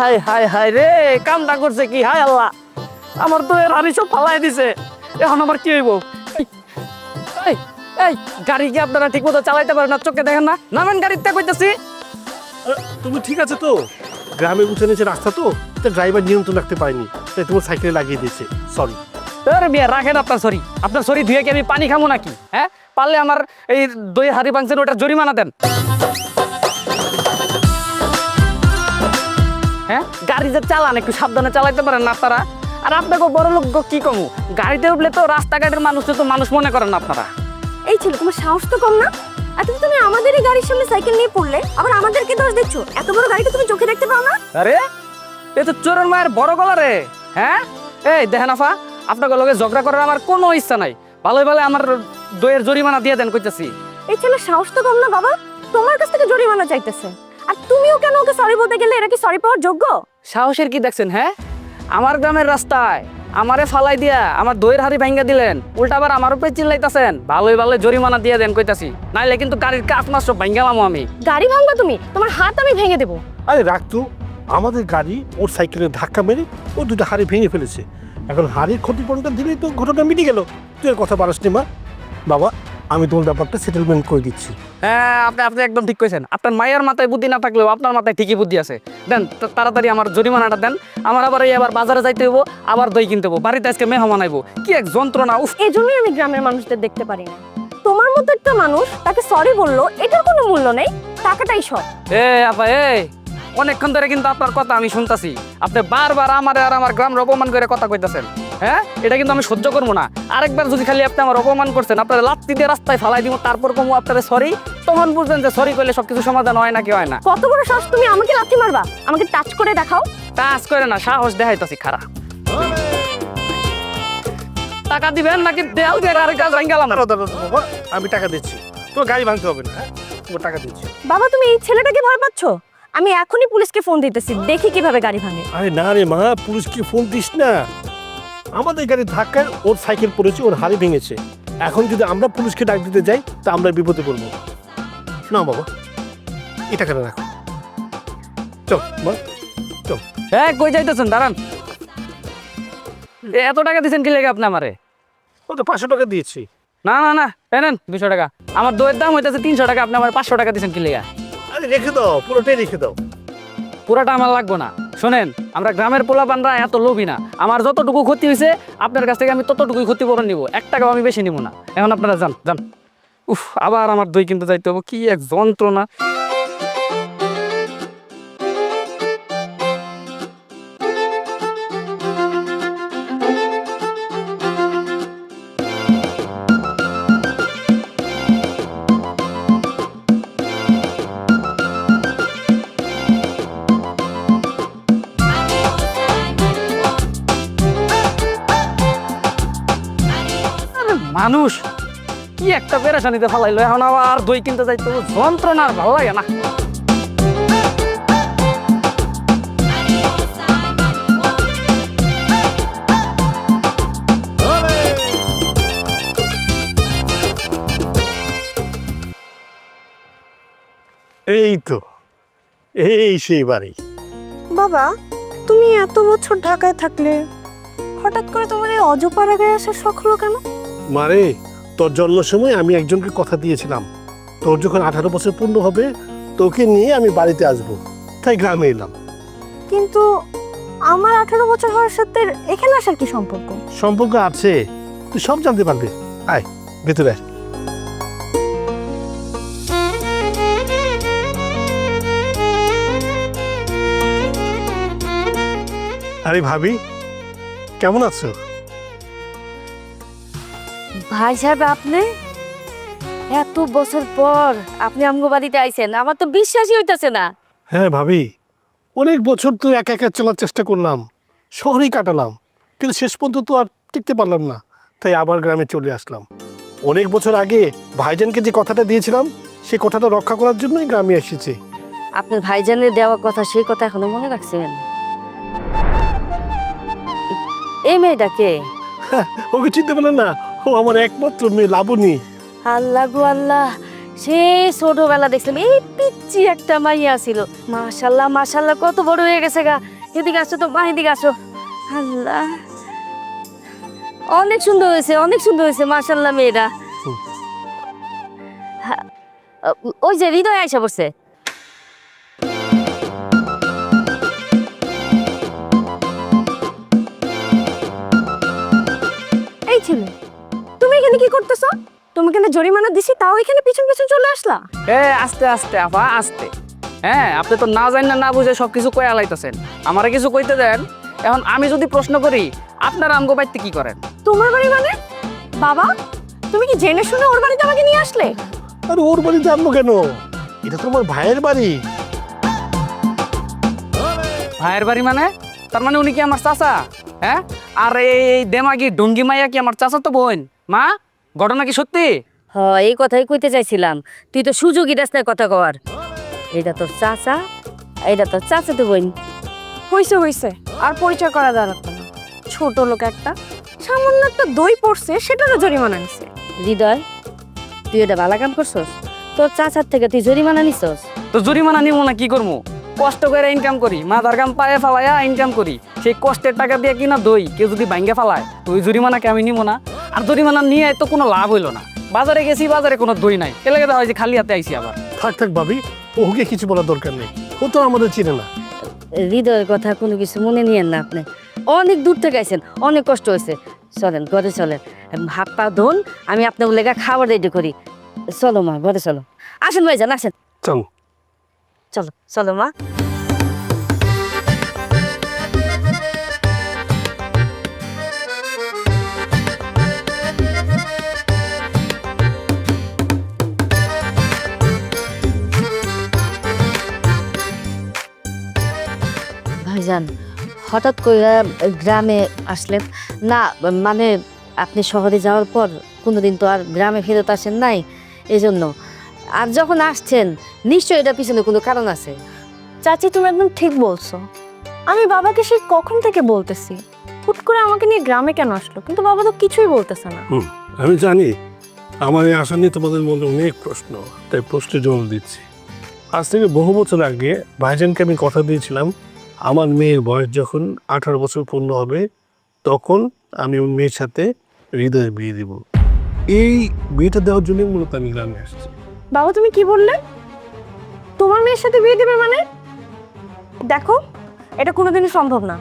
High high high রে কামটা করছে কি? হাই আল্লাহ। আমার তো এর হাড়ি সব ফালাই দিছে। এখন আমার কি হইব? এই, গাড়ি কি আপনারা ঠিক মতো চালাইতে পারেন না? চোখে দেখেন না? নামেন গাড়িতে কইতেছি। তুমি ঠিক আছে তো? গ্রামে উঠে নিচে রাস্তা তো? ড্রাইভার নিয়ন্ত্রণ রাখতে পারেনি। তাই তোমার সাইকেলে লাগিয়ে দিয়েছে। সরি আরে বিয়া রাখেন আপনার সরি আপনার সরি ধুয়ে কি আমি পানি খাব নাকি? হ্যাঁ? পারলে আমার এই দই হাড়ি ভাঙছেন ওটা জরিমানা দেন। হ্যাঁ? গাড়ি যে চালান একটু সাবধানে চালাইতে পারেন না আপনারা। আর আপনাকে বড় লোক কি কমু? গাড়িতে উঠলে তো রাস্তাঘাটের মানুষ তো মানুষ মনে করেন আপনারা। এই ছিল তোমার সাহস তো কম না? এত তুমি আমাদেরই গাড়ির সামনে সাইকেল নিয়ে পড়লে আবার আমাদেরকে দোষ দিচ্ছ? এত বড় গাড়িটা তুমি চোখে দেখতে পাও না? আরে এ তো চোরের মায়ের বড় গলা রে হ্যাঁ? এই দেখেন আফা আপনাকে লগে ঝগড়া করার আমার কোনো ইচ্ছা নাই। ভালোই ভালো আমার দইয়ের জরিমানা দিয়ে দেন কইতেছি। এই ছেলে সাহস তো কম না বাবা? তোমার কাছ থেকে জরিমানা চাইতেছে। আর তুমিও কেন ওকে সরি বলতে গেলে? এরা কি সরি পাওয়ার যোগ্য? সাহসের কি দেখছেন হ্যাঁ? আমার গ্রামের রাস্তায় আমারে ফালাই দিয়া আমার দইয়ের হাড়ি ভাঙ্গা দিলেন উল্টা আবার আমার উপরে চিল্লাইতাছেন। ভালোই ভালো জরিমানা দিয়ে দেন কইতাছি। নাইলে কিন্তু গাড়ির কাঠ মাস সব ভাঙ্গালাম আমি। গাড়ি ভাঙবা তুমি? তোমার হাত আমি ভেঙে দেবো। আরে রাখতো আমাদের গাড়ি ওর সাইকেলে ধাক্কা মেরে ও দুটো হাড়ি ভেঙে ফেলেছে। এখন হাড়ির ক্ষতিপূরণটা দিলেই তো ঘটনা মিটে গেল। তুই কথা পারস নি মা। বাবা আমি তোমার ব্যাপারটা সেটেলমেন্ট করে দিচ্ছি। হ্যাঁ আপনি আপনি একদম ঠিক কইছেন। আপনার মায়ের মাথায় বুদ্ধি না থাকলেও আপনার মাথায় ঠিকই বুদ্ধি আছে। দেন তাড়াতাড়ি আমার জরিমানাটা দেন। আমার আবার এই আবার বাজারে যাইতে হব আবার দই কিনতে হব বাড়িতে আজকে মেহমান আইবো। কি এক যন্ত্রণা উফ! এই জন্যই আমি গ্রামের মানুষদের দেখতে পারি না। তোমার মতো একটা মানুষ তাকে সরি বলল এটার কোনো মূল্য নেই। টাকাটাই সব। এ আপা এ! অনেকক্ষণ ধরে কিন্তু আপনার কথা আমি শুনতাছি। আপনি বারবার আমার আর আমার গ্রাম অপমান করে কথা কইতাছেন। হ্যাঁ? এটা কিন্তু আমি সহ্য করব না। আরেকবার যদি খালি আপনি আমার অপমান করছেন আপনার লাত্তি দিয়ে রাস্তায় ফালাই দিব তারপর কমু আপনারা সরি তখন বুঝবেন যে সরি করলে সবকিছু সমাধান হয় নাকি হয় না। কত বড় সাহস তুমি আমাকে লাথি মারবা? আমাকে টাচ করে দেখাও। টাচ করে না সাহস দেখাইতাছি খারাপ টাকা দিবেন নাকি দেয়াল দিয়ে আরেক কাজ গেলাম? আমি টাকা দিচ্ছি। তোমার গাড়ি ভাঙতে হবে না হ্যাঁ? তোমার টাকা দিচ্ছি। বাবা তুমি এই ছেলেটাকে ভয় পাচ্ছ? আমি এখনই পুলিশকে ফোন দিতেছি দেখি কীভাবে গাড়ি ভাঙে। আরে না রে মা পুলিশকে ফোন দিস না। আমাদের গাড়ির ধাক্কায় ওর সাইকেল পড়েছে ওর হাড়ি ভেঙেছে। এখন যদি আমরা পুলিশকে ডাক দিতে যাই তা আমরা বিপদে পড়ব। না বাবা এই টাকাটা রাখো? চল মা হ্যাঁ কই যাইতেছেন? দাঁড়ান। এত টাকা দিচ্ছেন কি লেগে আপনি আমারে? ও তো পাঁচশো টাকা দিয়েছি। না না না পেনেন দুশো টাকা। আমার দইয়ের দাম হইতেছে তিনশো টাকা আপনি আমার পাঁচশো টাকা দিচ্ছেন কি লেগা? আরে রেখে দাও পুরোটাই রেখে দাও। পুরাটা আমার লাগবে না। শোনেন, আমরা গ্রামের পোলা পোলাপানরা এত লোভী না। আমার যতটুকু ক্ষতি হয়েছে, আপনার কাছ থেকে আমি ততটুকুই ক্ষতিপূরণ নিব। এক টাকাও আমি বেশি নিব না। এখন আপনারা যান যান। উফ, আবার আমার দই কিনতে যাইতে হবে। কি এক যন্ত্রণা। মানুষ। কি একটা পেরেশানিতে ফালাইলো এখন আবার দই কিনতে যাইতে হবে যন্ত্রণা আর ভালো লাগে না। এই তো এই সেই বাড়ি। বাবা তুমি এত বছর ঢাকায় থাকলে হঠাৎ করে তোমার এই অজপাড়াগায় আসার শখ হলো কেন? মারে তোর জন্ম সময় আমি একজনকে কথা দিয়েছিলাম। তোর যখন আঠারো বছর পূর্ণ হবে তোকে নিয়ে আমি বাড়িতে আসব। তাই গ্রামে এলাম। কিন্তু আমার আঠারো বছর হওয়ার সাথে এখানে আসার কি সম্পর্ক? সম্পর্ক আছে। তুই সব জানতে পারবি। আয় ভেতরে আয়। আরে ভাবি কেমন আছো? ভাই সাহেব আপনি? এত বছর পর আপনি আমগো বাড়িতে আইছেন আমার তো বিশ্বাসই হইতাছে না। হ্যাঁ ভাবি অনেক বছর তো একা একা চলার চেষ্টা করলাম শহরেই কাটালাম কিন্তু শেষ পর্যন্ত তো আর টিকতে পারলাম না তাই আবার গ্রামে চলে আসলাম। অনেক বছর আগে ভাইজানকে যে কথাটা দিয়েছিলাম সে কথাটা রক্ষা করার জন্যই গ্রামে এসেছি। আপনার ভাইজানের দেওয়া কথা সেই কথা এখনও মনে রাখছেন? এই মেয়েটাকে ওকে চিনতে পারলেন না ও আমার একমাত্র মেয়ে লাবণী। আল্লাহ গো আল্লাহ সেই ছোটবেলা দেখছিলাম এই পিচ্ছি একটা মাইয়া ছিল। মাশাল্লাহ মাশাল্লাহ কত বড় হয়ে গেছে গা। এদিকে আসো তো মা এদিকে আসো। আল্লাহ অনেক সুন্দর হয়েছে অনেক সুন্দর হয়েছে মাশাল্লাহ মেয়েরা ওই যে হৃদয় আইসা বসে এই ছেলে। এখানে কি করতেছো? তোমাকে না জরিমানা দিছি তাও এখানে পিছন পিছন চলে আসলা? এ আস্তে আস্তে আপা আস্তে। হ্যাঁ আপনি তো না জানেন না বুঝে সব কিছু কয়ে আলাইতেছেন। আমারে কিছু কইতে দেন। এখন আমি যদি প্রশ্ন করি আপনারা আমগো বাড়িতে কি করেন? তোমার বাড়ি মানে? বাবা তুমি কি জেনে শুনে ওর বাড়িতে আমাকে নিয়ে আসলে? আর ওর বাড়ি জানব কেন? এটা তো আমার ভাইয়ের বাড়ি। ভাইয়ের বাড়ি মানে? তার মানে উনি কি আমার চাচা? হ্যাঁ? আর এই দেমাগি ডুঙ্গি মাইয়া কি আমার চাচা তো বোন? মা ঘটনা কি সত্যি? হ এই কথাই কইতে চাইছিলাম। তুই তো সুযোগই দাস না কথা কর এটা তোর চাচা এটা তোর চাচা তো বোন। হইছে হইছে। আর পরিচয় করা দাঁড়াতো না। ছোট লোক একটা সামান্য একটা দই পড়ছে সেটারও জরিমানা নিছে। হৃদয় তুই এটা ভালো কাম করছস? তোর চাচার থেকে তুই জরিমানা নিছস? তো জরিমানা নিব না কি করব? কষ্ট করে ইনকাম করি মাথার কাম পায়ে ফালাইয়া ইনকাম করি। সেই কষ্টের টাকা দিয়ে কিনা দই কেউ যদি ভাঙ্গে ফালায় তো ওই জরিমানাকে আমি নিব না। আর জরিমানা নিয়ে তো কোনো লাভ হইল না। বাজারে গেছি বাজারে কোনো দই নাই। এলাকা দেখা হয় যে খালি হাতে আইছি আবার। থাক থাক ভাবি ওকে কিছু বলার দরকার নেই। ও তো আমাদের চিনে না। হৃদয়ের কথা কোনো কিছু মনে নিয়েন না আপনি। অনেক দূর থেকে আইছেন অনেক কষ্ট হয়েছে। চলেন ঘরে চলেন। হাত পা ধোন আমি আপনার লেগা খাবার রেডি করি। চলো মা ঘরে চলো। আসেন ভাইজান আসেন। চল। চলো চলো মা। হঠাৎ করে গ্রামে আসলেন। না মানে আপনি শহরে যাওয়ার পর কোনোদিন তো আর গ্রামে ফেরত আসেন নাই এই জন্য আর যখন আসছেন নিশ্চয়ই এটা পিছনে কোনো কারণ আছে। চাচি তুমি একদম ঠিক বলছো। আমি বাবাকে সে কখন থেকে বলতেছি? হুট করে আমাকে নিয়ে গ্রামে কেন আসলো? কিন্তু বাবা তো কিছুই বলতেছে না। আমি জানি। আমার এই আশা নিয়ে তোমাদের মনে অনেক প্রশ্ন তাই প্রশ্নের জবাব দিচ্ছি। আজ থেকে বহু বছর আগে ভাইজানকে আমি কথা দিয়েছিলাম আমার মেয়ের বয়স যখন আঠারো বছর পূর্ণ হবে, তখন আমি ওর মেয়ের সাথে হৃদয়ের বিয়ে দিব। এই বিয়েটা দেওয়ার জন্যই মূলত আমি গ্রামে আসছি। বাবা, তুমি কি বললে? তোমার মেয়ের সাথে বিয়ে দেবে মানে? দেখো, এটা কোনোদিনই সম্ভব না।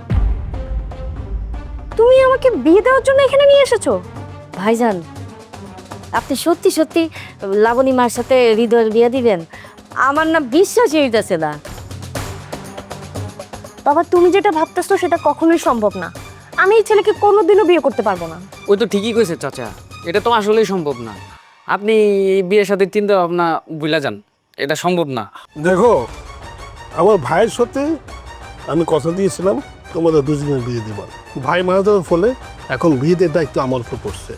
তুমি আমাকে বিয়ে দেওয়ার জন্য এখানে নিয়ে এসেছ? ভাইজান, আপনি সত্যি সত্যি লাবণী মার সাথে হৃদয়ের বিয়ে দিবেন? আমার না বিশ্বাসই হইতেছে না। বাবা তুমি যেটা ভাবতেছো সেটা কখনোই সম্ভব না। আমি এই ছেলেকে কোনোদিনও বিয়ে করতে পারব না। ওই তো ঠিকই কইছে চাচা। এটা তো আসলেই সম্ভব না। আপনি এই বিয়ের সাথে চিন্তা ভাবনা বুঝলা যান। এটা সম্ভব না। দেখো আমার ভাইয়ের সাথে আমি কথা দিয়েছিলাম তোমাদের দুজনের বিয়ে দেবার। ভাই মারা যাওয়ার ফলে এখন বিয়েতে দায়িত্ব আমার উপর পড়ছে।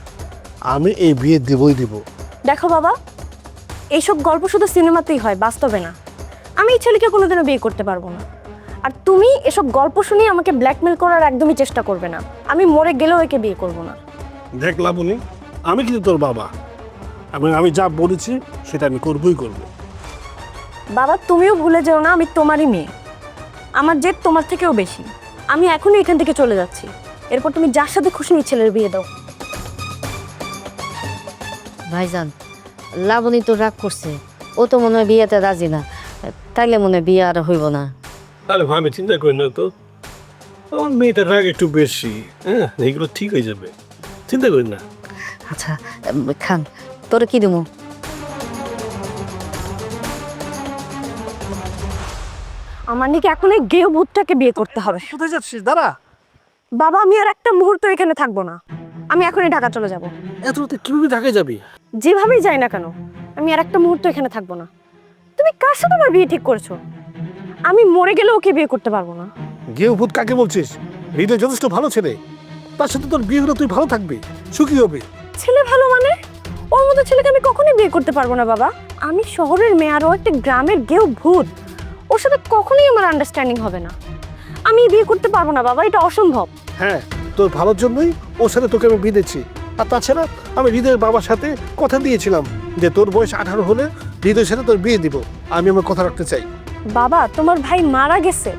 আমি এই বিয়ে দেবই দিব। দেখো বাবা এইসব গল্প শুধু সিনেমাতেই হয় বাস্তবে না। আমি এই ছেলেকে কোনোদিনও বিয়ে করতে পারব না। আর তুমি এসব গল্প শুনিয়ে আমাকে ব্ল্যাকমেল করার একদমই চেষ্টা করবে না। আমি মরে গেলেও একে বিয়ে করব না। দেখ লাবণী আমি কিন্তু তোর বাবা। আমি আমি যা বলেছি সেটা আমি করবই করব। বাবা তুমিও ভুলে যেও না আমি তোমারই মেয়ে। আমার জেদ তোমার থেকেও বেশি। আমি এখনই এখান থেকে চলে যাচ্ছি। এরপর তুমি যার সাথে খুশি নিয়ে ছেলের বিয়ে দাও। ভাইজান লাবণী তো রাগ করছে। ও তো মনে হয় বিয়েতে রাজি না। তাইলে মনে হয় বিয়ে আর হইব না। তাহলে ভাবি চিন্তা করি না তো। আমার মেয়েটার রাগ একটু বেশি হ্যাঁ? এইগুলো ঠিক হয়ে যাবে। চিন্তা করি না। আচ্ছা খান তোরে কি দেবো আমার নাকি এখন এই গেও ভূতটাকে বিয়ে করতে হবে। কোথায় যাচ্ছিস? দাঁড়া। বাবা আমি আর একটা মুহূর্ত এখানে থাকব না। আমি এখনই ঢাকা চলে যাব। এত রাতে কীভাবে ঢাকায় যাবি? যেভাবেই যাই না কেন আমি আর একটা মুহূর্ত এখানে থাকব না। তুমি কার সাথে আমার বিয়ে ঠিক করেছ? আমি মরে গেলে ওকে বিয়ে করতে পারব না। গেউ ভূত কাকে বলছিস? হৃদয় যথেষ্ট ভালো ছেলে। তার সাথে তোর বিয়ে হলে তুই ভালো থাকবি সুখী হবে। ছেলে ভালো মানে? ওর মতো ছেলেকে আমি কখনোই বিয়ে করতে পারব না বাবা। আমি শহরের মেয়ে আর ও একটা গ্রামের গেউ ভূত। ওর সাথে কখনোই আমার আন্ডারস্ট্যান্ডিং হবে না। আমি বিয়ে করতে পারব না বাবা এটা অসম্ভব। হ্যাঁ তোর ভালোর জন্যই ওর সাথে তোকে আমি বিয়ে দিচ্ছি। আর তাছাড়া আমি হৃদয়ের বাবার সাথে কথা দিয়েছিলাম যে তোর বয়স আঠারো হলে হৃদয়ের সাথে তোর বিয়ে দিব। আমি আমার কথা রাখতে চাই। বাবা তোমার ভাই মারা গেছে।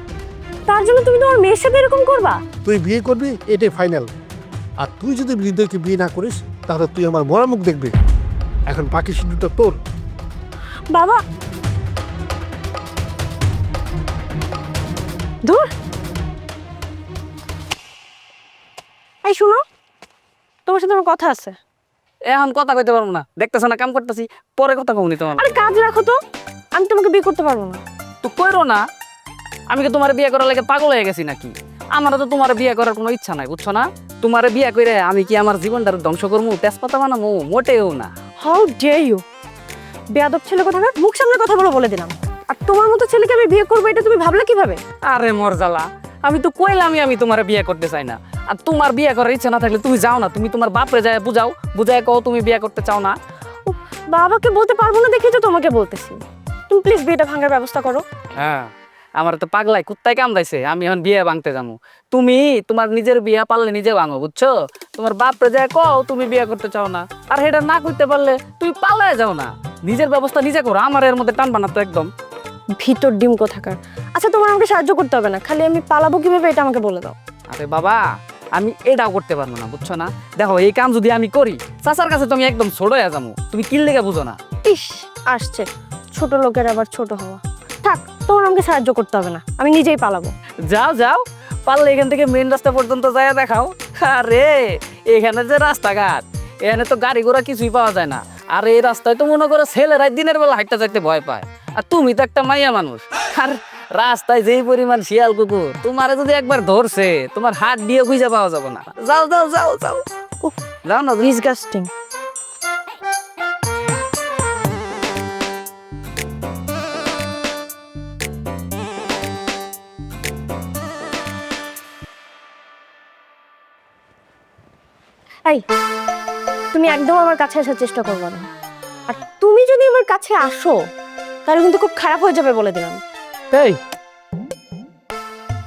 তার জন্য তুমি তোমার মেয়ের সাথে এরকম করবা? তুই বিয়ে করবি এটাই ফাইনাল আর তুই যদি হৃদয়কে বিয়ে না করিস তাহলে তুই আমার মরা মুখ দেখবি। এখন বাকি সিদ্ধান্ত তোর। বাবা! দূর এই শুনো। তোমার সাথে আমার কথা আছে। এখন কথা কইতে পারব না। দেখতেছ না কাম করতেছি। পরে কথা কমনি তোমার। আরে কাজ রাখো তো। আমি তোমাকে বিয়ে করতে পারব না। তো কইরো না আমি কি তোমার বিয়ে করার লাগে পাগল হয়ে গেছি নাকি? আমারও তো তোমার বিয়ে করার কোনো ইচ্ছা নাই বুঝছ না? তোমার বিয়ে করে আমি কি আমার জীবনটা ধ্বংস করব তেজপাতা বানাবো মোটেও না। হাউ ডে ইউ বেয়াদব ছেলে কথা মুখ সামনে কথা বলে বলে দিলাম। আর তোমার মতো ছেলেকে আমি বিয়ে করব এটা তুমি ভাবলে কীভাবে? আরে মরজালা আমি তো কইলামই আমি তোমার বিয়ে করতে চাই না। আর তোমার বিয়ে করার ইচ্ছা না থাকলে তুমি যাও না তুমি তোমার বাপরে যায় বুঝাও বুঝায় কও তুমি বিয়ে করতে চাও না। বাবাকে বলতে পারব না দেখে তো তোমাকে বলতেছি। তুমি প্লিজ বিয়েটা ভাঙার ব্যবস্থা করো। হ্যাঁ আমার তো পাগলাই কুত্তায় কামড়াইছে আমি এখন বিয়ে ভাঙতে যাব তুমি তোমার নিজের বিয়ে পারলে নিজে ভাঙো বুঝছ? তোমার যায় কও তুমি বিয়ে করতে চাও না। আর সেটা না করতে পারলে তুমি পালায় যাও না। নিজের ব্যবস্থা নিজে করো আমার এর মধ্যে টানবা না তো একদম। ভিতর ডিম কোথাকার? আচ্ছা তোমার আমাকে সাহায্য করতে হবে না খালি আমি পালাবো কীভাবে এটা আমাকে বলে দাও। আরে বাবা আমি এটাও করতে পারব না বুঝছ না? দেখো এই কাম যদি আমি করি চাচার কাছে তুমি একদম ছোট যাব তুমি কিল লেগে বুঝো না। ইস আসছে। ছোট লোকের আবার ছোট হওয়া। থাক তোমার আমাকে সাহায্য করতে হবে না। আমি নিজেই পালাবো। যাও যাও। পারলে এখান থেকে মেন রাস্তা পর্যন্ত যায় দেখাও। আরে এখানে যে রাস্তাঘাট এখানে তো গাড়ি ঘোড়া কিছুই পাওয়া যায় না। আর এই রাস্তায় তো মনে করো ছেলেরাই দিনের বেলা হাঁটতে যাইতে ভয় পায়। আর তুমি তো একটা মাইয়া মানুষ। আর রাস্তায় যেই পরিমাণ শিয়াল কুকুর তোমারে যদি একবার ধরছে তোমার হাত দিয়ে খুঁজে পাওয়া যাবে না। যাও যাও যাও যাও। যাও না। ডিসগাস্টিং এই তুমি একদম আমার কাছে আসার চেষ্টা করবে না। আর তুমি যদি আমার কাছে আসো তাহলে কিন্তু খুব খারাপ হয়ে যাবে বলে দিলাম। এই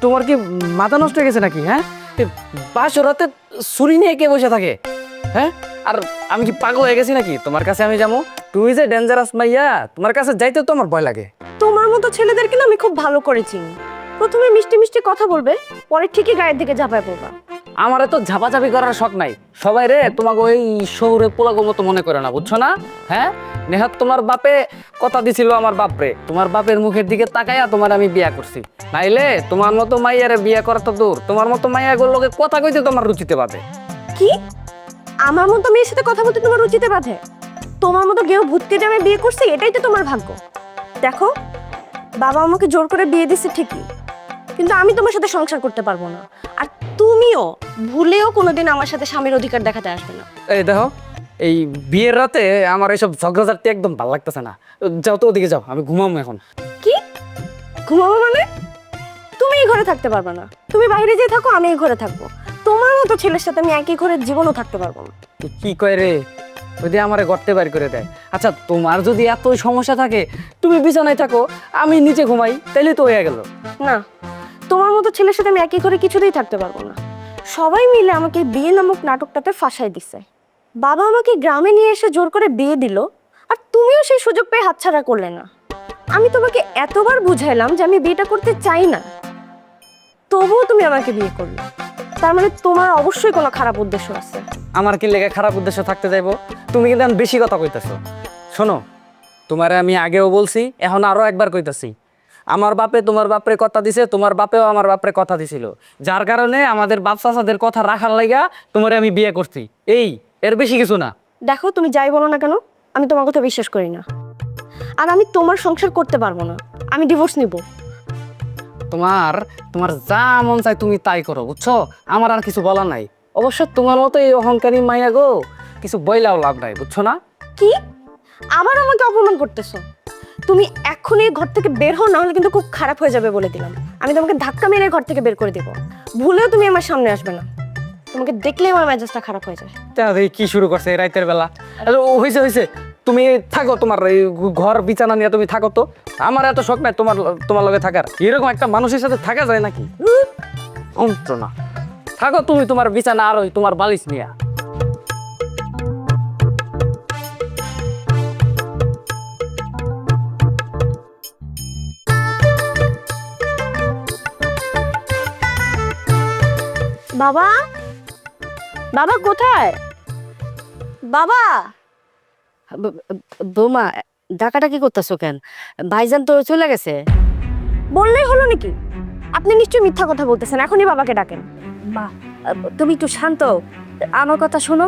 তোমার কি মাথা নষ্ট হয়ে গেছে নাকি হ্যাঁ? বাসরাতে ছুরি নিয়ে কে বসে থাকে হ্যাঁ? আর আমি কি পাগল হয়ে গেছি নাকি? তোমার কাছে আমি যাব? তুমি যে ডেঞ্জারাস মাইয়া তোমার কাছে যাইতে তো আমার ভয় লাগে। তোমার মতো ছেলেদেরকে না আমি খুব ভালো করে চিনি। প্রথমে মিষ্টি মিষ্টি কথা বলবে পরে ঠিকই গায়ের দিকে ঝাঁপায় পড়বা। আমার তো ঝাপাঝাপি করার শখ নাই। সবাই রে, তোমাকে ওই শহরে পোলাগো মতো মনে করে না, বুঝছ না? হ্যাঁ? নেহাত তোমার বাপে কথা দিছিল আমার বাপরে। তোমার বাপের মুখের দিকে তাকাইয়া তোমার আমি বিয়া করছি। নাইলে তোমার মতো মাইয়ারে বিয়া করা তো দূর। তোমার মতো মাইয়া লোকে কথা কইতে তোমার রুচিতে পাবে কি? আমার মতো মেয়ের সাথে কথা বলতে তোমার রুচিতে বাঁধে? তোমার মতো কেউ ভূতকে যে আমি বিয়ে করছি, এটাই তো তোমার ভাগ্য। দেখো, বাবা আমাকে জোর করে বিয়ে দিচ্ছে ঠিকই। কিন্তু আমি তোমার সাথে সংসার করতে পারব না। তুমিও ভুলেও কোনোদিন আমার সাথে স্বামীর অধিকার দেখাতে আসবে না। এই দেখো এই বিয়ের রাতে আমার এইসব ঝগড়াঝাটি একদম ভালো লাগতেছে না। যাও তো ওদিকে যাও আমি ঘুমাবো এখন। কি? ঘুমাবো মানে? তুমি এই ঘরে থাকতে পারবে না। তুমি বাইরে যেয়ে থাকো আমি এই ঘরে থাকব। তোমার মতো ছেলের সাথে আমি একই ঘরে জীবনও থাকতে পারব না। কি কয় রে? যদি আমারে গর্তে বাড়ি করে দেয়। আচ্ছা তোমার যদি এত সমস্যা থাকে তুমি বিছানায় থাকো আমি নিচে ঘুমাই তাইলে তো হয়ে গেল। না তোমার মতো ছেলের সাথে আমি একই ঘরে কিছুতেই থাকতে পারব না। সবাই মিলে আমাকে বিয়ে নামক নাটকটাতে ফাঁসাই দিছে। বাবা আমাকে গ্রামে নিয়ে এসে জোর করে বিয়ে দিল, আর তুমিও সেই সুযোগ পেয়ে হাতছাড়া করলে না। আমি তোমাকে এতবার বুঝাইলাম যে আমি বিয়েটা করতে চাই না। তবুও তুমি আমাকে বিয়ে করলে। তার মানে তোমার অবশ্যই কোনো খারাপ উদ্দেশ্য আছে। আমার কি লেগে খারাপ উদ্দেশ্য থাকতে যাইবো? তুমি কিন্তু বেশি কথা কইতেছো। শোনো, তোমারে আমি আগেও বলছি, এখন আরও একবার কইতাছি। আমার বাপে তোমার বাপরে কথা দিছে তোমার বাপেও আমার বাপরে কথা দিছিল। যার কারণে আমাদের বাপ চাচাদের কথা রাখার লাগা তোমারে আমি বিয়ে করছি। এই এর বেশি কিছু না। দেখো তুমি যাই বলো না কেন আমি তোমার কথা বিশ্বাস করি না। আর আমি তোমার সংসার করতে পারব না। আমি ডিভোর্স নিব। তোমার তোমার যা মন চায় তুমি তাই করো বুঝছ? আমার আর কিছু বলা নাই। অবশ্য তোমার মতো এই অহংকারী মাইয়া গো কিছু বইলাও লাভ নাই বুঝছ না? কি? আবার আমাকে অপমান করতেছো? তুমি এখনই ঘর থেকে বের হও না হলে কিন্তু খুব খারাপ হয়ে যাবে বলে দিলাম। আমি তোমাকে ধাক্কা মেরে ঘর থেকে বের করে দেবো। ভুলেও তুমি আমার সামনে আসবে না। তোমাকে দেখলেই আমার মেজাজটা খারাপ হয়ে যায়। তা এই কি শুরু করছে এই রাতের বেলা? হয়েছে হয়েছে তুমি থাকো তোমার ঘর বিছানা নিয়ে তুমি থাকো তো। আমার এত শখ নাই তোমার তোমার লগে থাকার। এরকম একটা মানুষের সাথে থাকা যায় নাকি? না থাকো তুমি তোমার বিছানা আর ওই তোমার বালিশ নিয়ে। বাবা? বাবা কোথায়? বাবা? বৌমা ডাকাটা কি করতেছো কেন? ভাইজান তো চলে গেছে। বললেই হলো নাকি? আপনি নিশ্চয়ই মিথ্যা কথা বলতেছেন এখনই বাবাকে ডাকেন। মা তুমি একটু শান্ত আমার কথা শোনো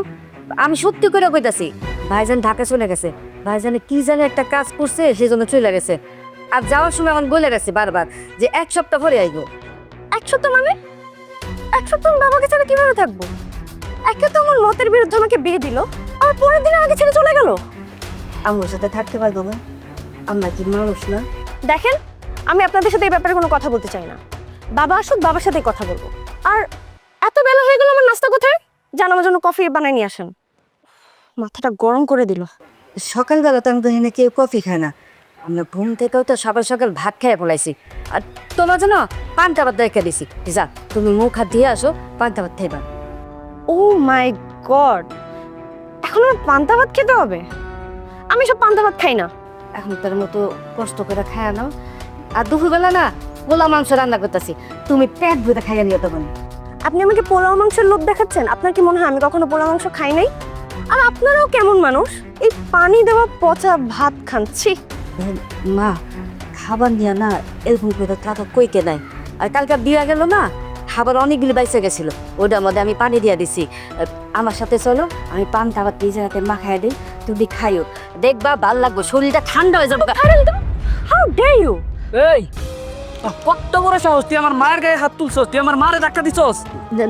আমি সত্যি করে কইতাছি ভাইজান ঢাকা চলে গেছে। ভাইজানে কি জানে একটা কাজ করছে সেই জন্য চলে গেছে। আর যাওয়ার সময় আমার বলে গেছে বারবার যে এক সপ্তাহ পরে আইবো। এক সপ্তাহ মানে? এক সপ্তাহ বাবাকে ছেড়ে কীভাবে থাকব? একে তো আমার মতের বিরুদ্ধে আমাকে বিয়ে দিল আর পরের দিন আমাকে ছেড়ে চলে গেল। আমার সাথে থাকতে পারব না। আমরা কি মানুষ না? দেখেন আমি আপনাদের সাথে এই ব্যাপারে কোনো কথা বলতে চাই না। বাবা আসুক বাবার সাথেই কথা বলব। আর এত বেলা হয়ে গেল আমার নাস্তা কোথায়? জান আমার জন্য কফি বানিয়ে নিয়ে আসেন। মাথাটা গরম করে দিল। সকালবেলা তো আমি কেউ কফি খায় না। আমরা ঘুম থেকেও তো সকাল সকাল ভাত খেয়ে পলাইছি। আর তোমার জন্য পান্তা ভাত রেখে দিছি। যা তুমি মুখ হাত দিয়ে আসো পান্তা ভাত খাইবা। ও মাই গড এখন আমার পান্তা ভাত খেতে হবে? আমি সব পান্তা ভাত খাই না। এখন তার মতো কষ্ট করে খায় নাও। আর দুপুরবেলা না গোলা মাংস রান্না করতেছি। তুমি পেট ভরে খাইয়া নিও তখন। আপনি আমাকে পোলাও মাংসের লোভ দেখাচ্ছেন? আপনার কি মনে হয় আমি কখনো পোলাও মাংস খাই নাই? আর আপনারাও কেমন মানুষ? এই পানি দেওয়া পচা ভাত খাচ্ছি মা খাবার নিয়ে না এরকম করে টাকা কইকে নাই? আর কালকে বিয়া গেল না খাবার অনেকগুলি বাইসে গেছিল ওটার মধ্যে আমি পানি দিয়ে দিছি। আমার সাথে চলো আমি পান খাবার নিজের হাতে মাখাই দিই তুমি খাইও। দেখবা ভালো লাগবে শরীরটা ঠান্ডা হয়ে যাবে। হাউ ডে ইউ এই কত বড় সাহস তুই আমার মায়ের গায়ে হাত তুলছস তুই আমার মারে ধাক্কা দিছস?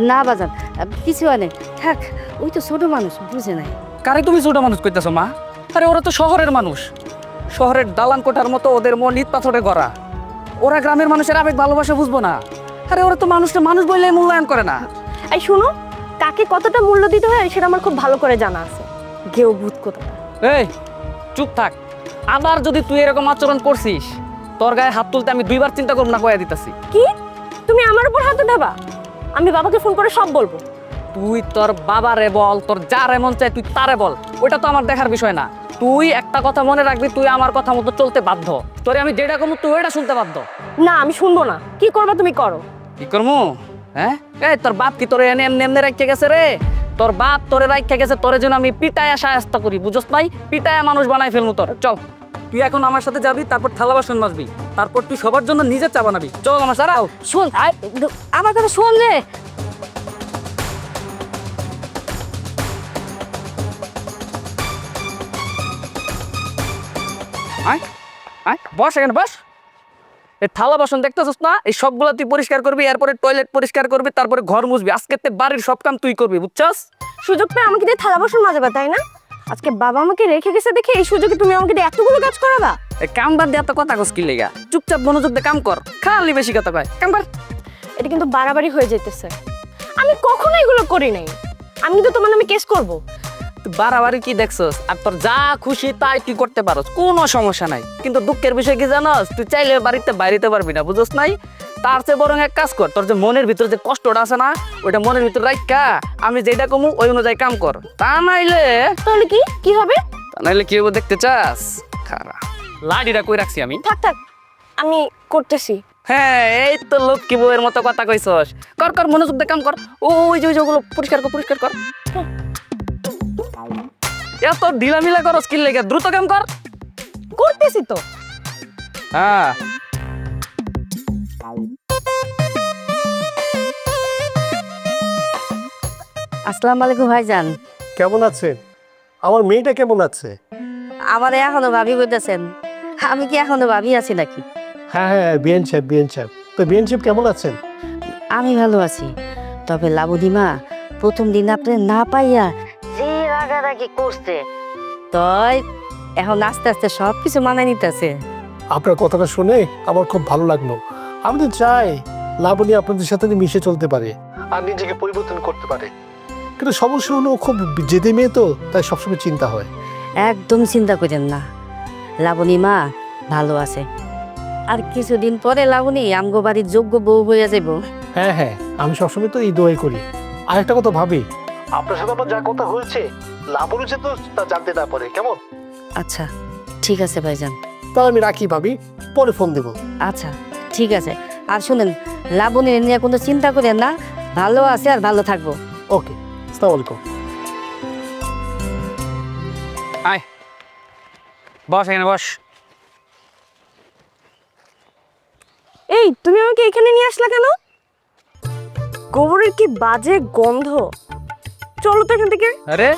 না বাজান কিছু হয় থাক ওই তো ছোট মানুষ বুঝে নাই। কারে তুমি ছোট মানুষ কইতেছো মা? আরে ওরা তো শহরের মানুষ। শহরের দালান কোঠার মতো ওদের মন ইট পাথরে গড়া। ওরা গ্রামের মানুষের আবেগ ভালোবাসা বুঝব না। আরে ওরা তো মানুষটা মানুষ বললে মূল্যায়ন করে না। এই শুনো কাকে কতটা মূল্য দিতে হয় সেটা আমার খুব ভালো করে জানা আছে। গেও ভূত কোথাটা এই চুপ থাক। আবার যদি তুই এরকম আচরণ করছিস তোর গায়ে হাত তুলতে আমি দুইবার চিন্তা করব না কয়া দিতাছি। কি? তুমি আমার উপর হাতে দেবা আমি বাবাকে ফোন করে সব বলব। তুই তোর বাবারে বল তোর যার এমন চাই তুই তারে বল। ওইটা তো আমার দেখার বিষয় না। তুই একটা কথা মনে রাখবি তুই আমার কথা মতো চলতে বাধ্য। তোরে আমি যেটা কমু তুই ওইটা শুনতে বাধ্য। না আমি শুনব না। কি করবা তুমি করো। কি করমু? হ্যাঁ? এই তোর বাপ কি তোরে এনে এমনি এমনি রাখতে গেছে রে? তোর বাপ তোরে রাখতে গেছে তোরে জন্য আমি পিটায়া সাহায্য করি বুঝছ নাই? পিটায়া মানুষ বানাই ফেলমু তোর। চল। তুই এখন আমার সাথে যাবি তারপর থালা বাসন মাজবি। তারপর তুই সবার জন্য নিজের চা বানাবি। চল আমার সারাও শোন আয়, আমার কথা শোন রে। আয় আয় বস এখানে বস। এই থালা বাসন দেখতেছিস না? এই সবগুলা তুই পরিষ্কার করবি এরপরে টয়লেট পরিষ্কার করবি তারপরে ঘর মুছবি। আজকে তে বাড়ির সব কাম তুই করবি বুঝছস? সুযোগ পেয়ে আমাকে দিয়ে থালা বাসন মাজাবা তাই না? আজকে বাবা আমাকে রেখে গেছে দেখে এই সুযোগে তুমি আমাকে দিয়ে এতগুলো কাজ করাবা? এই কাম বাদ দিয়ে এত কথা কস কি লেগা? চুপচাপ মনোযোগ দিয়ে কাম কর খালি বেশি কথা কয়। কাম কর। এটা কিন্তু বাড়াবাড়ি হয়ে যাইতেছে। আমি কখনো এগুলো করি নাই। আমি কিন্তু তোমার নামে কেস করব। বাড়াবাড়ি কি দেখছস? আর তোর যা খুশি তাই তুই করতে পারস কোনো সমস্যা নাই। কিন্তু দুঃখের বিষয় কি জানস? তুই চাইলে বাড়িতে বাইরেতে পারবি না বুঝছ নাই? তার চেয়ে বরং এক কাজ কর তোর যে মনের ভিতরে যে কষ্টটা আছে না ওইটা মনের ভিতরে রাখা আমি যেটা কমু ওই অনুযায়ী কাম কর। তা নাইলে তাহলে কি? কি হবে? তা নাইলে কি হব দেখতে চাস? খারা। লাডিটা কই রাখছি আমি? থাক থাক। আমি করতেছি। হ্যাঁ এই তো লক্ষ্মী বউয়ের মতো কথা কইছস। কর কর মনোযোগ দিয়ে কাম কর। ওই যে ওই যে ওগুলো পরিষ্কার কর পরিষ্কার কর। এত ঢিলামিলা করস কি লেগে দ্রুত কাম কর। করতেছি তো। হ্যাঁ। আসসালামু আলাইকুম ভাইজান। কেমন আছেন? আমার মেয়েটা কেমন আছে? আমার এখনও ভাবি বলতেছেন আমি কি এখনও ভাবি আছি নাকি? হ্যাঁ হ্যাঁ বিএন সাহেব বিএন সাহেব। তো বিএন সাহেব কেমন আছেন? আমি ভালো আছি তবে লাবদিমা প্রথম দিন আপনি না পাইয়া রাগারাগি করছে? তই এখন আস্তে আস্তে সব কিছু মানায় নিতেছে। আপনার কথাটা শুনে আমার খুব ভালো লাগল। আমি তো চাই লাবণী আপনাদের সাথে মিশে চলতে পারে আর নিজেকে পরিবর্তন করতে পারে। কিন্তু সমস্যা হলো খুব জেদে মেয়ে তো তাই সবসময় চিন্তা হয়। একদম চিন্তা করেন না। লাবণী মা ভালো আছে। আর কিছুদিন পরে লাবণী আমগো বাড়ির যোগ্য বউ হইয়া যাব হ্যাঁ হ্যাঁ আমি সবসময় তো এই দোয়াই করি। আর একটা কথা ভাবি আপনার সাথে আমার যা কথা হয়েছে লাবণী যে তো তা জানতে না পারে। কেমন? আচ্ছা ঠিক আছে ভাইজান। তাহলে আমি রাখি ভাবি পরে ফোন দেবো। আচ্ছা ঠিক আছে। আর শুনেন লাবণী নিয়ে কোনো চিন্তা করেন না ভালো আছে আর ভালো থাকব। ওকে আসসালামু আলাইকুম। আয়। বস এখানে বস। এই তুমি আমাকে এখানে নিয়ে আসলা কেন? গোবরের কি বাজে গন্ধ? চলো তো এখান থেকে। আরে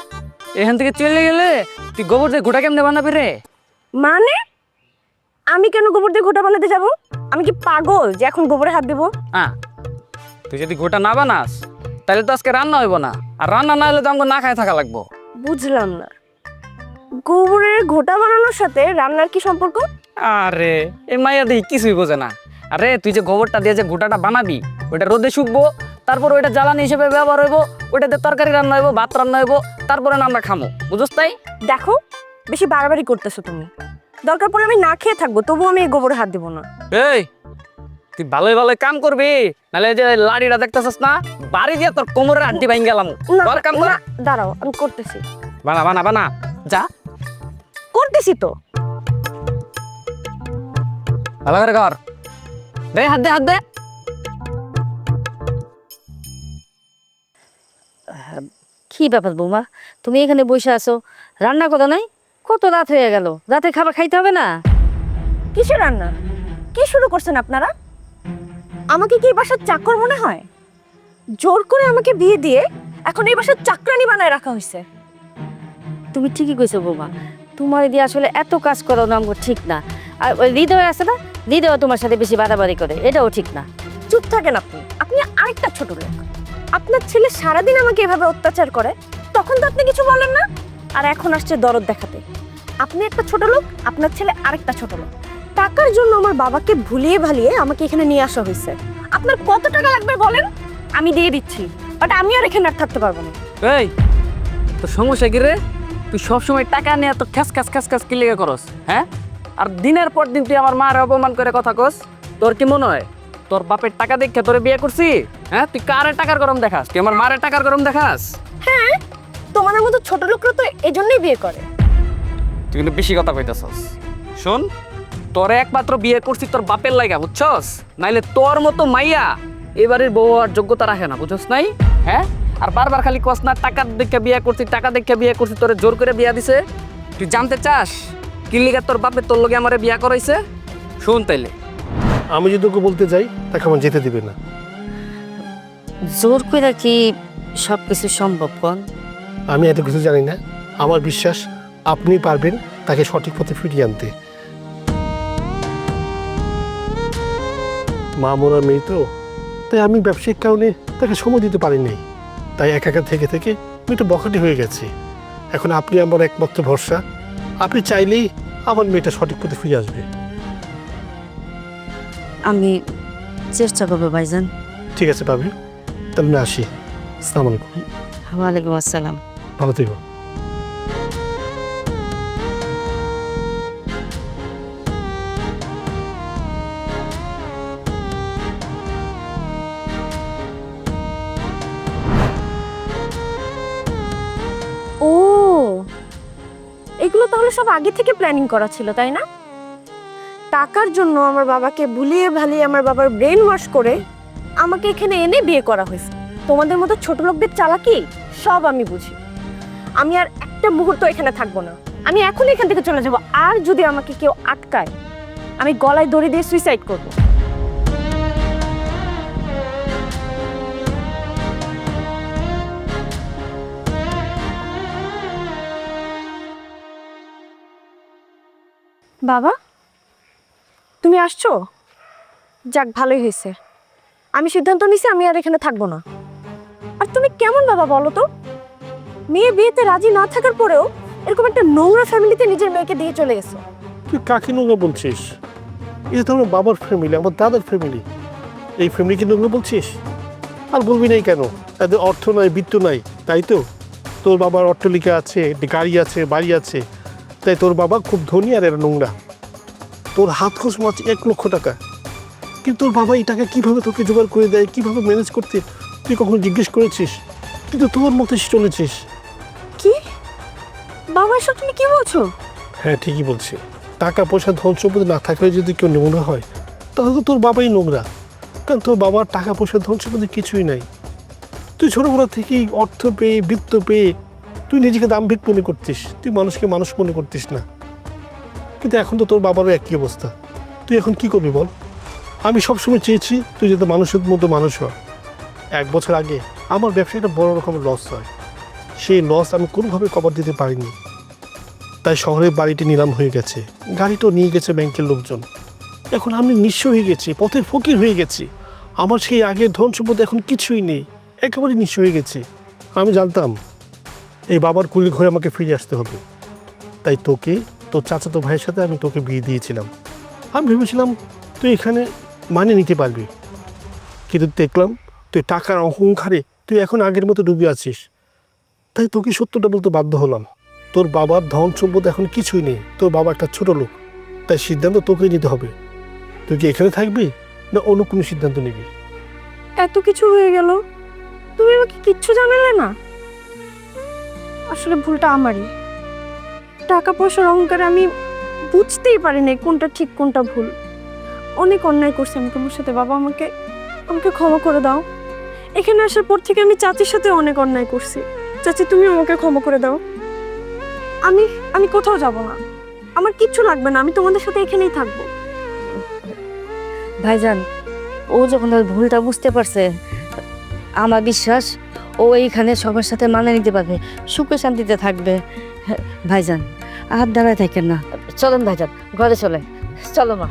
এখান থেকে চলে গেলে তুই গোবর দিয়ে গোটা কেমনে বানাবি রে? মানে? আমি কেন গোবর দিয়ে ঘোটা বানাতে যাব? আমি কি পাগল যে এখন গোবরে হাত দেবো? হ্যাঁ তুই যদি গোটা না বানাস তাহলে তো আজকে রান্না হইব না। আর রান্না না হলে তো আমাকে না খায় থাকা লাগবো। বুঝলাম না। গোবরের ঘোটা বানানোর সাথে রান্নার কি সম্পর্ক? আরে এ মাইয়া দেখি কিছুই বোঝে না। আরে তুই যে গোবরটা দিয়ে যে গোটাটা বানাবি ওইটা রোদে শুকবো তারপর ওইটা জ্বালানি হিসেবে ব্যবহার হইব ওইটাতে তরকারি রান্না হইব ভাত রান্না হইব তারপরে আমরা খামো। বুঝছ তাই? দেখো বেশি বাড়াবাড়ি করতেছো তুমি। দরকার পড়লে আমি না খেয়ে থাকব তবুও আমি এই গোবরে হাত দিব না। এই তুই ভালোই ভালোই কাম করবি নাহলে যে লাড়িটা দেখতেছিস না বাড়ি দিয়ে তোর কোমরের আড্ডি ভাঙ গেলাম। কর কাম কর। না, দাঁড়াও আমি করতেছি। বানা বানা বানা যা। করতেছি তো। ভালো করে কর। দে হাত দে হাত দে। কি ব্যাপার বৌমা? তুমি এখানে বসে আছো। রান্না কথা নাই? কত রাত হয়ে গেল। রাতে খাবার খাইতে হবে না? কিসে রান্না? কি শুরু করছেন আপনারা? আমাকে কি এই বাসার চাকর মনে হয়? জোর করে আমাকে বিয়ে দিয়ে এখন এই বাসার চাকরানি বানায় রাখা হয়েছে তুমি ঠিকই কইছো বৌমা। তোমার দিয়ে আসলে এত কাজ করানো আমার ঠিক না। আর ওই হৃদয় আছে না? হৃদয় তোমার সাথে বেশি বাড়াবাড়ি করে। এটাও ঠিক না। চুপ থাকেন আপনি। আপনি আরেকটা ছোট লোক। আপনার ছেলে সারাদিন আমাকে এভাবে অত্যাচার করে? তখন তো আপনি কিছু বলেন না। আর এখন আসছে দরদ দেখাতে। আপনি একটা ছোট লোক, আপনার ছেলে আরেকটা ছোট লোক। টাকার জন্য আমার বাবাকে ভুলিয়ে ভালিয়ে আমাকে এখানে নিয়ে আসা হয়েছে। আপনার কত টাকা লাগবে বলেন? আমি দিয়ে দিচ্ছি। বাট আমি আর এখানে আর থাকতে পারব না। এই তো সমস্যা কি রে? তুই সবসময় টাকা নিয়ে তো খ্যাস খ্যাস খ্যাস খ্যাস কি লেগে করস হ্যাঁ? আর দিনের পর দিন তুই আমার মার অপমান করে কথা কস, তোর কি মনে হয়? তোর বাপের টাকা দেখে তোরে বিয়ে করছি? হ্যাঁ তুই কারের টাকার গরম দেখাস? তুই আমার মারের টাকার গরম দেখাস? হ্যাঁ তোমাদের মতো ছোট লোকরা তো এজন্যই বিয়ে করে। তুই কিন্তু বেশি কথা কইতেছস। শোন তোরে একমাত্র বিয়ে করছি তোর বাপের লাগা বুঝছস? নাইলে তোর মতো মাইয়া এবারের বউ আর যোগ্যতা রাখে না বুঝছস নাই? হ্যাঁ? আর বারবার খালি কস না টাকা দেখে বিয়ে করছি টাকা দেখে বিয়ে করছি তোরে জোর করে বিয়া দিছে? তুই জানতে চাস কি লিগা তোর বাপে তোর লগে আমারে বিয়া করাইছে? শোন তাইলে আমি যদি ওকে বলতে যাই তাকে আমার যেতে দিবে না। জোর করে কি সব কিছু সম্ভব কন? আমি এত কিছু জানি না। আমার বিশ্বাস আপনি পারবেন তাকে সঠিক পথে ফিরিয়ে আনতে। মা মোরা মেয়ে তো তাই আমি ব্যবসায়িক কারণে তাকে সময় দিতে পারিনি তাই একা একা থেকে থেকে আমি একটু বখাটি হয়ে গেছি। এখন আপনি আমার একমাত্র ভরসা। আপনি চাইলেই আমার মেয়েটা সঠিক পথে ফিরে আসবে। আমি চেষ্টা করব ভাইজান। ঠিক আছে পাবি। তাহলে আসি। আসসালামু আলাইকুম। ওয়ালাইকুম আসসালাম। ভালো থেকো। ও এগুলো তাহলে সব আগে থেকে প্ল্যানিং করা ছিল তাই না? টাকার জন্য আমার বাবাকে ভুলিয়ে ভালিয়ে আমার বাবার ব্রেন ওয়াশ করে আমাকে এখানে এনে বিয়ে করা হয়েছে। তোমাদের মতো ছোট লোকদের চালাকি সব আমি বুঝি। আমি আর একটা মুহূর্ত এখানে থাকব না। আমি এখন এখান থেকে চলে যাব। আর যদি আমাকে কেউ আটকায়, আমি গলায় দড়ি দিয়ে সুইসাইড করব। বাবা? তুমি আসছো? যাক, ভালোই হয়েছে। আমি সিদ্ধান্ত নিছি, আমি আর এখানে থাকব না। আর তুমি কেমন বাবা বলো তো? মেয়ে বিয়েতে রাজি না থাকার পরেও এরকম একটা নোংরা ফ্যামিলিতে নিজের মেয়েকে দিয়ে চলে গেছো। তুই কাকে নোংরা বলছিস? এটা তো আমার বাবার ফ্যামিলি, আমার দাদার ফ্যামিলি, এই ফ্যামিলিকে নোংরা বলছিস? আর বলবি নাই কেন? তাদের অর্থ নাই, বৃত্ত নাই, তাই তো? তোর বাবার অট্টলিকা আছে, গাড়ি আছে, বাড়ি আছে, তাই তোর বাবা খুব ধনী আর এরা নোংরা। তোর হাত খোঁজ মাছ এক লক্ষ টাকা। কিন্তু তোর বাবা এই টাকা কীভাবে তোকে জোগাড় করে দেয় কীভাবে ম্যানেজ করতে তুই কখনো জিজ্ঞেস করেছিস? কিন্তু তোর মতো চলেছিস কি? বাবা এসব তুমি কি বলছো? হ্যাঁ ঠিকই বলছি। টাকা পয়সা ধন সম্পত্তি না থাকলে যদি কেউ নোংরা হয় তাহলে তো তোর বাবাই নোংরা। কারণ তোর বাবার টাকা পয়সা ধন সম্পত্তি কিছুই নাই। তুই ছোটবেলা থেকেই অর্থ পেয়ে বৃত্ত পেয়ে তুই নিজেকে দাম্ভিক মনে করতিস। তুই মানুষকে মানুষ মনে করতিস না। কিন্তু এখন তো তোর বাবারও একই অবস্থা। তুই এখন কি করবি বল? আমি সবসময় চেয়েছি তুই যাতে মানুষের মতো মানুষ হ। এক বছর আগে আমার ব্যবসায় একটা বড় রকমের লস হয়। সেই লস আমি কোনোভাবে কভার দিতে পারিনি। তাই শহরের বাড়িটি নিলাম হয়ে গেছে। গাড়িটাও নিয়ে গেছে ব্যাংকের লোকজন। এখন আমি নিঃস্ব হয়ে গেছি পথের ফকির হয়ে গেছি। আমার সেই আগের ধন সম্পদ এখন কিছুই নেই, একেবারে নিঃস্ব হয়ে গেছি। আমি জানতাম, এই বাবার কুলি ঘরে আমাকে ফিরে আসতে হবে। তাই তোকে তোর চাচাতো ভাইয়ের সাথে আমি তোকে বিয়ে দিয়েছিলাম। আমি ভেবেছিলাম তুই এখানে মানে নিতে পারবি। কিন্তু দেখলাম তুই টাকার অহংকারে তুই এখন আগের মতো ডুবে আছিস। তাই তোকে সত্যটা বলতে বাধ্য হলাম। তোর বাবার ধন সম্পদ এখন কিছুই নেই। তোর বাবা একটা ছোট লোক। তাই সিদ্ধান্ত তোকেই নিতে হবে। তুই কি এখানে থাকবি না অন্য কোনো সিদ্ধান্ত নিবি? এত কিছু হয়ে গেল। তুমি আমাকে কিচ্ছু জানালে না। আসলে ভুলটা আমারই। টাকা পয়সার অহংকারে আমি বুঝতেই পারিনি কোনটা ঠিক কোনটা ভুল। অনেক অন্যায় করছি আমি তোমার সাথে। বাবা আমাকে আমাকে ক্ষমা করে দাও। এখানে আসার পর থেকে আমি চাচির সাথে অনেক অন্যায় করছি। চাচি তুমি আমাকে ক্ষমা করে দাও। আমি আমি কোথাও যাব না। আমার কিচ্ছু লাগবে না। আমি তোমাদের সাথে এখানেই থাকব। ভাইজান ও যখন ওর ভুলটা বুঝতে পারছে আমার বিশ্বাস ও এইখানে সবার সাথে মানিয়ে নিতে পারবে সুখে শান্তিতে থাকবে। হ্যাঁ, ভাইজান। আর দাঁড়ায় থাকেন না। চলেন ভাইজান ঘরে চলেন। চলো মা।